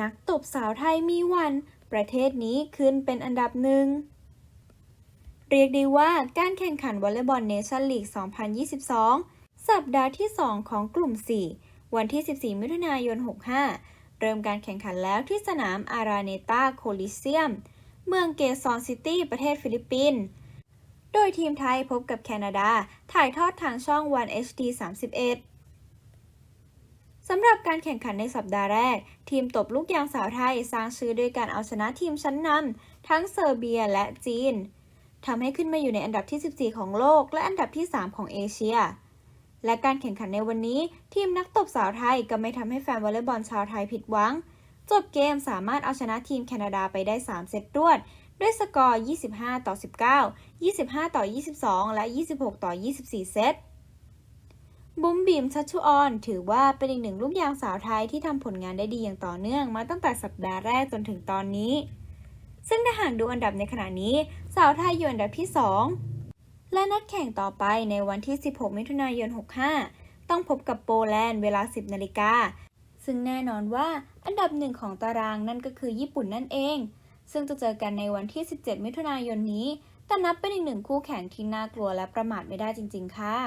นักตบสาวไทยมีวัน ประเทศนี้ขึ้นเป็นอันดับหนึ่ง เรียกได้ว่าการแข่งขันวอลเลย์บอลเนชั่นลีก 2022 สัปดาห์ที่ 2 ของกลุ่ม 4 วันที่ 14 มิถุนายน 65 เริ่มการแข่งขันแล้วที่สนามอาราเนตาโคลิเซียม เมืองเกซอนซิตี้ ประเทศฟิลิปปินส์ โดยทีมไทยพบกับแคนาดา ถ่ายทอดทางช่อง One HD 31 สำหรับการแข่งขันในสัปดาห์แรก ทีมตบลูกยางสาวไทยสร้างชื่อด้วยการเอาชนะทีมชั้นนำทั้งเซอร์เบียและจีนทำให้ขึ้นมาอยู่ในอันดับที่ 14 ของโลก และอันดับที่ 3 ของเอเชีย และการแข่งขันในวันนี้ ทีมนักตบสาวไทยก็ไม่ทำให้แฟนวอลเลย์บอลชาวไทยผิดหวัง จบเกมสามารถเอาชนะทีมแคนาดาไปได้ 3 เซตรวด ด้วยสกอร์ 25 ต่อ 19 25 ต่อ 22 และ 26 ต่อ 24 เซต บุ้มบีมชัชชุออน ถือว่าเป็นอีกหนึ่งลูกยางสาวไทยที่ทำผลงานได้ดีอย่างต่อเนื่องมาตั้งแต่สัปดาห์แรกจนถึงตอนนี้ ซึ่งถ้าหากดูอันดับในขณะนี้ สาวไทยอยู่อันดับที่ 2 และนัดแข่งต่อไปในวันที่ 16 มิถุนายน 65 ต้องพบกับโปแลนด์เวลา 10 นาฬิกา ซึ่งแน่นอนว่าอันดับหนึ่งของตารางนั่นก็คือญี่ปุ่นนั่นเอง ซึ่งจะเจอกันในวันที่ 17 มิถุนายนนี้ แต่นับเป็นอีกหนึ่งคู่แข่งที่น่ากลัวและประมาทไม่ได้จริง ๆ ค่ะ